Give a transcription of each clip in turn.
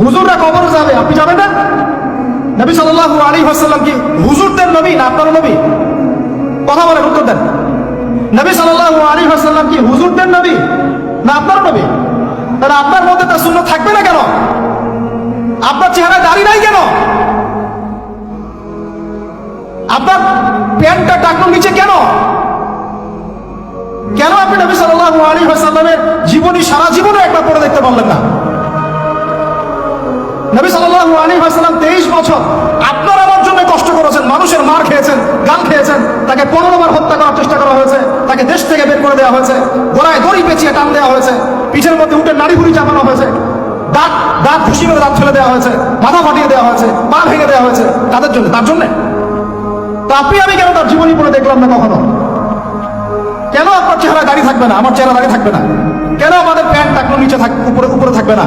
হুজুররা কবরে যাবে, আপনি যাবেন না? নবী সাল্লাল্লাহু আলাইহি ওয়াসাল্লাম কি হুজুরদের নবী না আপনার নবী? কথা বলেন, উত্তর দেন। নবী সাল্লাল্লাহু আলাইহি ওয়াসাল্লাম কি হুজুরদের নবী না আপনার নবী? তাহলে আপনার মধ্যে তার সুন্নাত থাকবে না কেন? আপনার চেহারায় দাড়ি নাই কেন? আপনার প্যান্টটা টাকনো নিচে কেন? কেন আপনি নবী সাল্লাল্লাহু আলাইহি ওয়াসাল্লামের জীবনী সারা জীবনে একবার পড়ে দেখতে পারলেন না? নবী সাল্লাল্লাহু আলাইহি ওয়াসাল্লাম 23 বছর আপনার আমার জন্য কষ্ট করেছেন, মানুষের মার খেয়েছেন গাল খেয়েছেন, তাকে পনেরো বার হত্যা করার চেষ্টা করা হয়েছে, তাকে দেশ থেকে বের করে দেওয়া হয়েছে গোড়ায় দড়ি পেঁচিয়ে টান দেওয়া হয়েছে, পিঠের মধ্যে উঠে নাড়ি ভুড়ি চাপানো হয়েছে, দাঁত দাঁত ঘুষি মেরে দাঁত ফেলে দেওয়া হয়েছে, মাথা ফাটিয়ে দেওয়া হয়েছে, পা ভেঙে দেওয়া হয়েছে, তাদের জন্য, তার জন্য। তো আপনি আমি কেন তার জীবনী পড়ে দেখলাম না কখনো? কেন আপনার চেহারা দাঁড়িয়ে থাকবে না? আমার চেহারা দাঁড়িয়ে থাকবে না। কেন আমাদের প্যান্ট টাকলো নিচে থাক উপরে উপরে থাকবে না?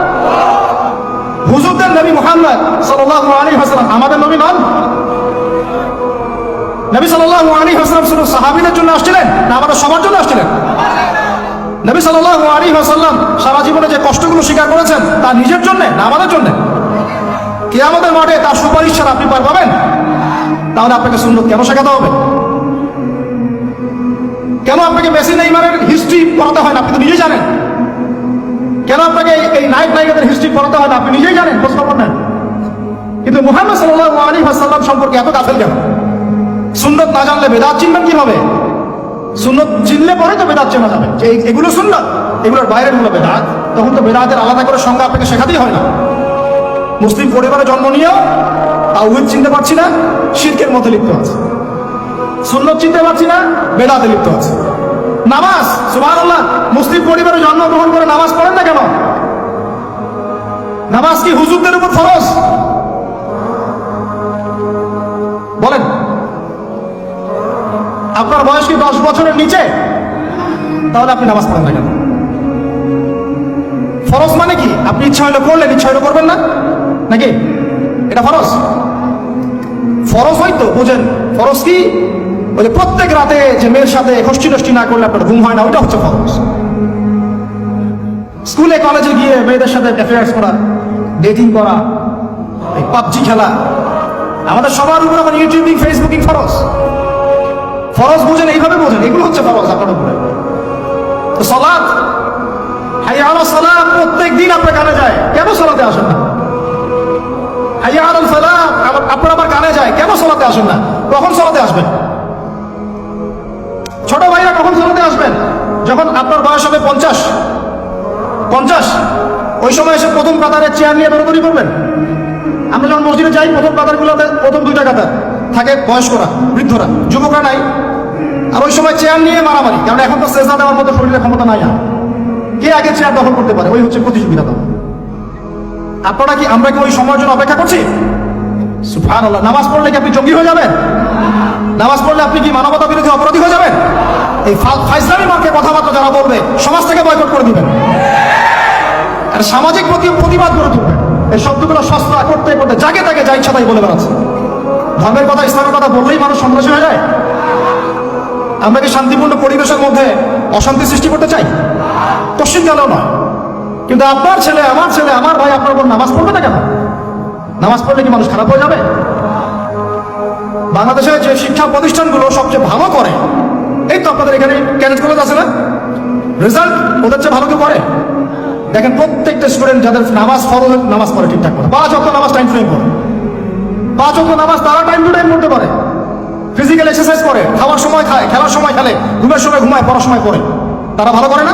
হুজুরদের নবী মুহাম্মদ সাল্লাল্লাহু আলাইহি ওয়াসাল্লাম আমাদের নবী নন? নবী সাল্লাল্লাহু আলাইহি ওয়াসাল্লাম শুধু সাহাবীদের জন্য আসছিলেন না আমাদের সবার জন্য আসছিলেন? নবী আলাইহি ওয়াসাল্লাম সারা জীবনে যে কষ্টগুলো স্বীকার করেছেন তা নিজের জন্য না আমাদের জন্য? কিয়ামতের মাঠে তার সুপারিশ ছাড়া আপনি পার পাবেন? তাহলে আপনাকে সুন্নত কেন শেখাতে হবে? কেন আপনাকে মেসি নেইমারের হিস্ট্রি পড়াতে হয় না? আপনি তো নিজেই জানেন। কেন আপনাকে এই- নায়ক নায়িকাদের হিস্ট্রি পড়াতে হয় না? আপনি নিজেই জানেন খবর নেন কিন্তু মুহাম্মদ সাল্লাহ আলাইহি ওয়াসাল্লাম সম্পর্কে এত গাফেল কেন? সুন্নত না জানলে বেদাত চিনবেন কীভাবে? সুন্নত চিনলে পরে তো বেদাত চেনা যাবে। যে এগুলো সুন্নত, এগুলোর বাইরেরগুলো বেদাত। তখন তো বেদাতের আলাদা করে সংজ্ঞা আপনাকে শেখাতেই হয় না। মুসলিম পরিবারে জন্ম নিয়েও তাওহিদ চিনতে পারছি না, শিরকের মধ্যে লিপ্ত আছে। সুন্নত চিনতে পারছি না, বেদাতে লিপ্ত আছে। নামাজ, সুবহানাল্লাহ, মুসলিম পরিবারে জন্মগ্রহণ করে নামাজ পড়েন না কেন? নামাজ কি হুজুরদের উপর ফরজ? বলেন। আপনার বয়স কি দশ বছরের নিচে? তাহলে আপনি নামাজ পড়েন না কেন? ফরজ মানে কি? আপনি ইচ্ছা হলে করলেন, ইচ্ছা হলে করবেন না? নাকি? এটা ফরজ? ফরজ হয়তো বুঝেন। ফরজ কি? যে প্রত্যেক রাতে যে মেয়ের সাথে খষ্টি টষ্টি না করলে আপনার ঘুম হয় না, ওইটা হচ্ছে ফরজ। স্কুলে, কলেজে গিয়ে মেয়েদের সাথে অ্যাফেয়ার্স করা ডেটিং করা, এই পাবজি খেলা, আমাদের সবার উপর এখন ইউটিউবিং ফেসবুকিং ফরজ। ফরজ বুঝেন, এইভাবে বোঝেন, এগুলো হচ্ছে ফরজ আপনার উপরে। তো সলাদ হাইয়া আলো সালাম প্রত্যেক দিন আপনার কানে যায়, কেন সলাতে আসেন না? হাইয়া আল সালাম আপনার আবার কানে যায়, কেন সলাতে আসেন না? কখন সলাতে আসবেন? ছোট ভাইরা কখন সলাতে আসবেন? যখন আপনার বয়স হবে পঞ্চাশ। পঞ্চাশ। ওই সময় এসে প্রথম কাতারের চেয়ার নিয়ে বেরোদরি করবেন? আমরা যখন মসজিদে যাই, প্রথম কাতারগুলোতে প্রথম দুইটা কাতার। থাকে বয়স্করা, বৃদ্ধরা। যুবকরা নাই। আর ওই সময় চেয়ার নিয়ে মারামারি। কারণ এখন তো সেজা দেওয়ার মতো শরীরের ক্ষমতা নাই আর। কে আগে চেয়ার দখল করতে পারে? ওই হচ্ছে প্রতিযোগিতা তখন আপনারা কি, আমরা কি ওই সময়ের জন্য অপেক্ষা করছি? নামাজ পড়লে কি আপনি জঙ্গি হয়ে যাবেন? নামাজ পড়লে আপনি কি মানবতা বিরোধী অপরাধী হয়ে এই ফাইজলামি মার্কে কথাবার্তা যারা বলবে সমাজ থেকে বয়কট করে দিবেন। আর সামাজিক প্রতি- প্রতিবাদ করে তুলবেন এই শব্দগুলো সস্তা করতে করতে জাগে তাকে যা ইচ্ছা তাই বলে বেড়াচ্ছে। ধর্মের কথা, ইসলামের কথা বললেই মানুষ সন্ত্রাসী হয়ে যায়। আমরা কি শান্তিপূর্ণ পরিবেশের মধ্যে অশান্তি সৃষ্টি করতে চাই? পশ্চিম গেলেও নয়। কিন্তু আপনার ছেলে, আমার ছেলে, আমার ভাই, আপনার উপর নামাজ পড়বে না কেন? নামাজ পড়লে কি মানুষ খারাপ হয়ে যাবে? বাংলাদেশের যে শিক্ষা প্রতিষ্ঠানগুলো সবচেয়ে ভালো করে এই তো আপনাদের এখানে ক্যারেজ কলেজ আছে না? রেজাল্ট ওদের চেয়ে ভালো কেউ করে? দেখেন প্রত্যেকটা স্টুডেন্ট যাদের নামাজ ফরজ, নামাজ পড়ে ঠিকঠাক করে। পাঁচ অক্ষ নামাজ টাইম ফ্রেম করে পাঁচ অক্ষ নামাজ তারা টাইম টু টাইম করতে পারে। ফিজিক্যাল এক্সারসাইজ করে, খাওয়ার সময় খায়, খেলার সময় খেলে, ঘুমের সময় ঘুমায়, পড়ার সময় পড়ে। তারা ভালো করে না?